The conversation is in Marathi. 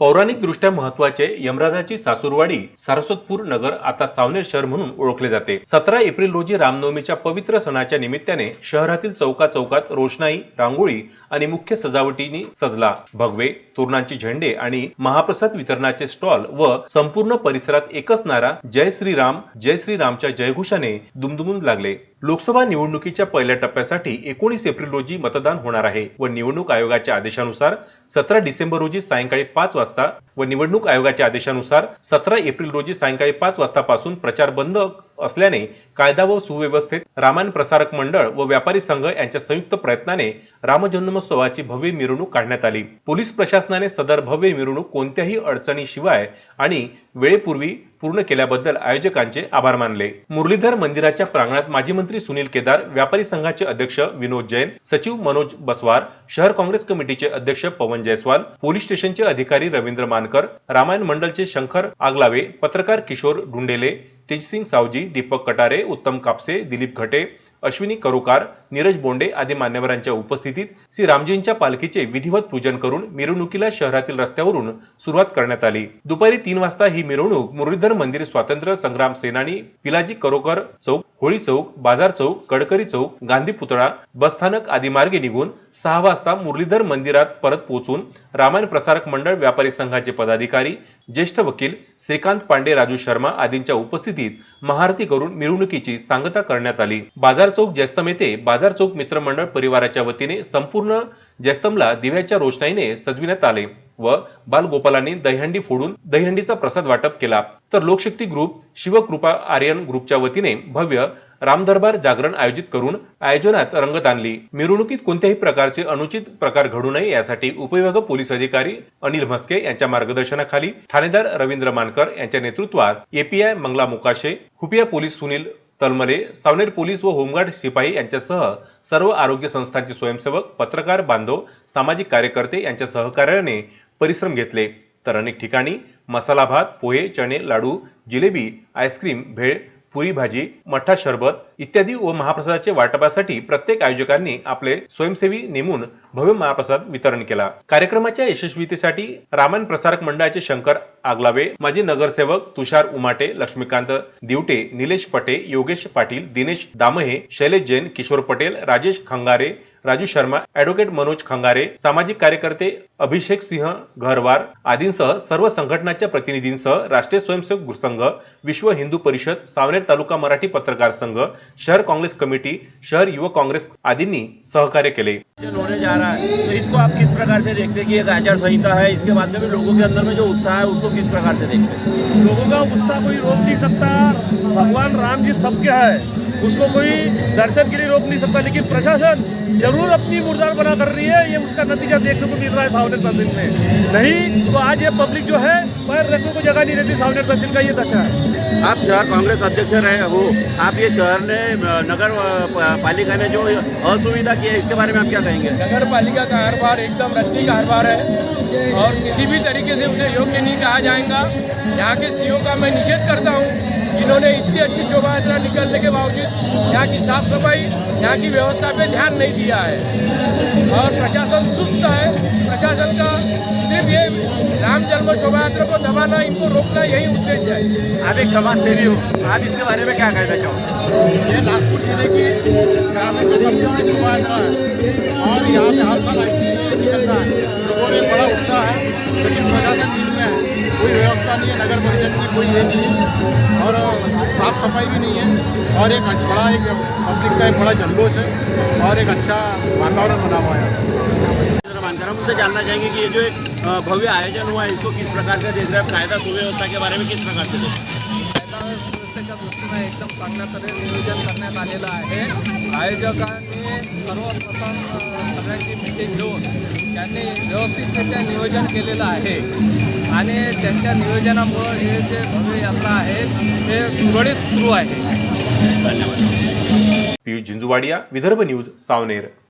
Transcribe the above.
पौराणिक दृष्ट्या महत्त्वाचे यमराजाची सासूरवाडी सारस्वतपूर नगर आता सावनेर शहर म्हणून ओळखले जाते. सतरा एप्रिल रोजी रामनवमीच्या पवित्र सणाच्या निमित्ताने शहरातील चौका चौकात रोषणाई रांगोळी आणि मुख्य सजावटीने सजला. भगवे तोरणांचे झेंडे आणि महाप्रसाद वितरणाचे स्टॉल व संपूर्ण परिसरात एकच नारा जय श्रीराम जय श्रीरामच्या जयघोषाने दुमदुमून लागले. लोकसभा निवडणुकीच्या पहिल्या टप्प्यासाठी एकोणीस एप्रिल रोजी मतदान होणार आहे व निवडणूक आयोगाच्या आदेशानुसार सतरा डिसेंबर रोजी सायंकाळी पाच वाजता व निवडणूक आयोगाच्या आदेशानुसार सतरा एप्रिल रोजी सायंकाळी पाच वाजतापासून प्रचार बंद असल्याने कायदा व सुव्यवस्थेत रामायण प्रसारक मंडळ व व्यापारी संघ यांच्या संयुक्त प्रयत्नाने रामजन्मोत्सवाची भव्य मिरवणूक काढण्यात आली. पोलीस प्रशासनाने सदर भव्य मिरवणूक कोणत्याही अडचणीशिवाय आणि वेळेपूर्वी पूर्ण केल्याबद्दल आयोजकांचे आभार मानले. मुरलीधर मंदिराच्या प्रांगणात माजी मंत्री सुनील केदार व्यापारी संघाचे अध्यक्ष विनोद जैन सचिव मनोज बसवार शहर काँग्रेस कमिटीचे अध्यक्ष पवन जयस्वाल पोलीस स्टेशनचे अधिकारी रवींद्र मानकर रामायण मंडलचे शंकर आगलावे पत्रकार किशोर डुंडेले तेजसिंग सावजी दीपक कटारे उत्तम कापसे दिलीप घटे अश्विनी करुकार नीरज बोंडे आदी मान्यवरांच्या उपस्थितीत श्री रामजींच्या पालखीचे विधिवत पूजन करून मिरवणुकीला शहरातील रस्त्यावरून सुरुवात करण्यात आली. दुपारी तीन वाजता ही मिरवणूक मुरलीधर मंदिर स्वातंत्र्य संग्राम सेनानी पिलाजी करोकर चौक होळी चौक बाजार चौक कडकरी चौक गांधी पुतळा बसस्थानक आदी मार्गे निघून सहा वाजता मुरलीधर मंदिरात परत पोहोचून रामायण प्रसारक मंडळ व्यापारी संघाचे पदाधिकारी ज्येष्ठ वकील श्रीकांत पांडे राजू शर्मा आदींच्या उपस्थितीत महाआरती करून मिरवणुकीची सांगता करण्यात आली. बाजार चौक जयस्तम येथे बाजार चौक मित्रमंडळ परिवाराच्या वतीने संपूर्ण जयस्तमला दिव्याच्या रोषणाईने सजविण्यात आले. व बालगोपालांनी दहीहंडी फोडून दहीहंडीचा प्रसाद वाटप केला. तर लोकशक्ती ग्रुप शिवकृपा आर्यन ग्रुपच्या वतीने भव्य रामदरबार जागरण आयोजित करून आयोजनात रंगत आणली. मिरवणुकीत कोणत्याही प्रकारचे अनुचित प्रकार घडू नये यासाठी उपविभाग पोलीस अधिकारी अनिल म्हस्के यांच्या मार्गदर्शनाखाली ठाणेदार रवींद्र मानकर यांच्या नेतृत्वात एपीआय मंगला मुकाशे खुपिया पोलीस सुनील तलमले सावनेर पोलीस व होमगार्ड शिपाई यांच्यासह सर्व आरोग्य संस्थांचे स्वयंसेवक पत्रकार बांधव सामाजिक कार्यकर्ते यांच्या सहकार्याने परिश्रम घेतले. तर अनेक ठिकाणी मसाला भात पोहे चणे लाडू जिलेबी आईस्क्रीम भेळ पुरी भाजी मठ्ठा सरबत इत्यादी व महाप्रसादाचे वाटपासाठी प्रत्येक आयोजकांनी आपले स्वयंसेवी नेमून भव्य महाप्रसाद वितरण केला. कार्यक्रमाच्या यशस्वीतेसाठी रामायण प्रसारक मंडळाचे शंकर आगलावे माजी नगरसेवक तुषार उमाटे लक्ष्मीकांत दिवटे निलेश पटे योगेश पाटील दिनेश दामहे शैलेश जैन किशोर पटेल राजेश खंगारे राजू शर्मा ऍडव्होकेट मनोज खंगारे सामाजिक कार्यकर्ते अभिषेक सिंह घरवार आदींसह सर्व संघटनांच्या प्रतिनिधींसह राष्ट्रीय स्वयंसेवक संघ विश्व हिंदू परिषद सावनेर तालुका मराठी पत्रकार संघ शहर काँग्रेस कमिटी शहर युवक काँग्रेस आदींनी सहकार्य केले. होने जा रहा है। तो इसको आप किस प्रकार से देखते हैं कि एक आचार संहिता है? इसके माध्यम में लोगों के अंदर में जो उत्साह है उसको किस प्रकार से देखते हैं? लोगों का गुस्सा कोई रोक नहीं सकता। भगवान राम जी सबके है। उसको कोई दर्शन के लिए रोक नहीं सकता। लेकिन प्रशासन ज़रूर अपनी मुर्दार बना कर रही है। ये उसका नतीजा देखने को मिल रहा है सावनेर तहसील में। नहीं तो आज ये पब्लिक जो है पैर रखने को जगह नहीं रहती सावनेर तहसील का ये दशा है। आप शहर कांग्रेस अध्यक्ष रहे हो, आप ये शहर ने नगर पालिका ने जो असुविधा की है, इसके बारे में आप क्या कहेंगे? नगर पालिका का कारोबार एकदम रद्दी कारोबार है और किसी भी तरीके से उसे योग्य नहीं कहा जाएगा। यहाँ के सीओ का मैं निषेध करता हूँ इन्होंने इतनी अच्छी शोभा यात्रा निकलने के बावजूद यहाँ की साफ़ सफ़ाई यहाँ की व्यवस्था पे ध्यान नहीं दिया है। और प्रशासन सुस्त है। प्रशासन का सिर्फ़ ये राम जन्म शोभा यात्रा को दबाना इनको रोकना यही उद्देश्य है। आप एक समाज सेवी हो आप इसके बारे में क्या कहना चाहोगे? ये नागपुर ज़िले की ग्रामीण शोभा यात्रा है। और यहाँ पे हर साल कोई ये नहीं। है और साफ़ सफ़ाई भी नहीं है। और एक बड़ा एक पब्लिक का एक बड़ा जल्लोष है। और एक अच्छा वातावरण बना हुआ है। हम उनसे जानना चाहेंगे कि ये जो एक भव्य आयोजन हुआ है इसको किस प्रकार से देख रहे हैं? कायदा सुव्यवस्था के बारे में किस प्रकार से देख कायदा सुव्यवस्थेच्या दृष्टीने एकदम चांगल्या तऱ्हेने नियोजन करण्यात आलेलं आहे आयोजकांनी सर्वप्रथम सगळ्यांची मिटिंग घेऊन त्यांनी व्यवस्थितरित्या नियोजन केलेलं आहे. आणि त्यांच्या नियोजनामुळं हे जे भव्य यात्रा आहे ते सुरळीत सुरू आहे. पियुष झिंजुवाडिया विदर्भ न्यूज सावनेर.